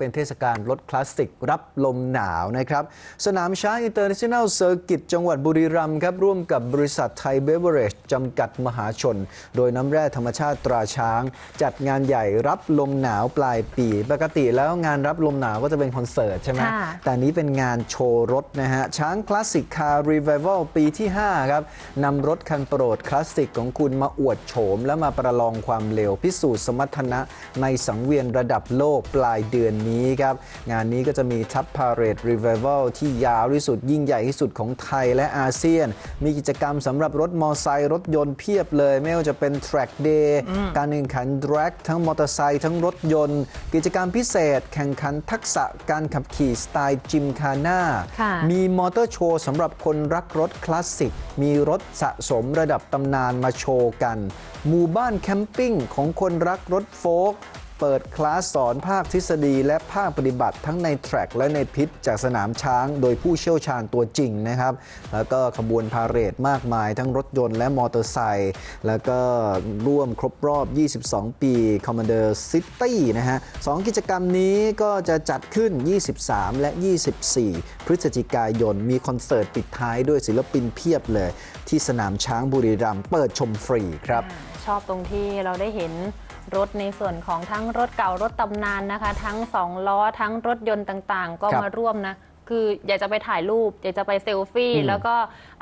เป็นเทศกาลรถคลาสสิกรับลมหนาวนะครับ สนามช้างอินเตอร์เนชั่นแนลเซอร์กิตจังหวัดบุรีรัมย์ครับ ร่วมกับบริษัทไทยเบเวอเรจจำกัดมหาชน โดยน้ำแร่ธรรมชาติตราช้าง จัดงานใหญ่รับลมหนาวปลายปี ปกติแล้วงานรับลมหนาวก็จะเป็นคอนเสิร์ตใช่ไหมค่ะแต่นี้เป็นงานโชว์รถนะฮะ ช้างคลาสสิกคาร์รีไวเวลปีที่ 5 ครับนำรถคันโปรดคลาสสิกของคุณมาอวดโฉม และมาประลองความเร็วพิสูจน์สมรรถนะในสังเวียนระดับโลกปลายเดือนนี้ครับ งานนี้ก็จะมีทัพพาเรดรีไวเวลที่ยาวที่สุดยิ่งใหญ่ที่สุดของไทยและอาเซียน มีกิจกรรมสำหรับรถมอเตอร์ไซค์รถยนต์เพียบเลย ไม่ว่าจะเป็น Track Day การแข่งขัน Drag ทั้งมอเตอร์ไซค์ทั้งรถยนต์ กิจกรรมพิเศษ แข่งขันทักษะการขับขี่สไตล์จิมคาน่าค่ะมีมอเตอร์โชว์สำหรับคนรักรถคลาสสิก มีรถสะสมระดับตำนานมาโชว์กัน หมู่บ้านแคมปิ้งของคนรักรถโฟล์ก เปิดคลาสสอนภาคทฤษฎีและภาคปฏิบัติทั้งในแทร็กและในพิษจากสนามช้างโดยผู้เชี่ยวชาญตัวจริงนะครับ แล้วก็ขบวนพาเหรดมากมาย ทั้งรถยนต์และมอเตอร์ไซค์แล้วก็ร่วมครบรอบ 22 ปี Commander City นะฮะสองกิจกรรมนี้ก็จะจัดขึ้น 23 และ 24 พฤศจิกายน มีคอนเสิร์ตปิดท้ายด้วยศิลปินเพียบเลย ที่สนามช้างบุรีรัมย์เปิดชมฟรีครับ ชอบตรงที่เราได้เห็นรถในส่วนของทั้งรถเก่ารถตำนานนะคะ ทั้งสองล้อทั้งรถยนต์ต่างๆ ก็ครับมาร่วมนะคืออยากจะไปถ่ายรูป อยากจะไปเซลฟี่อืมแล้วก็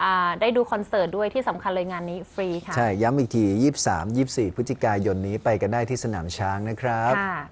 อ่าได้ดูคอนเสิร์ตด้วยที่สำคัญเลยงานนี้ฟรีค่ะ ใช่ ย้ำอีกที 23 24 พฤศจิกายนนี้ไปกันได้ที่สนามช้างนะครับค่ะ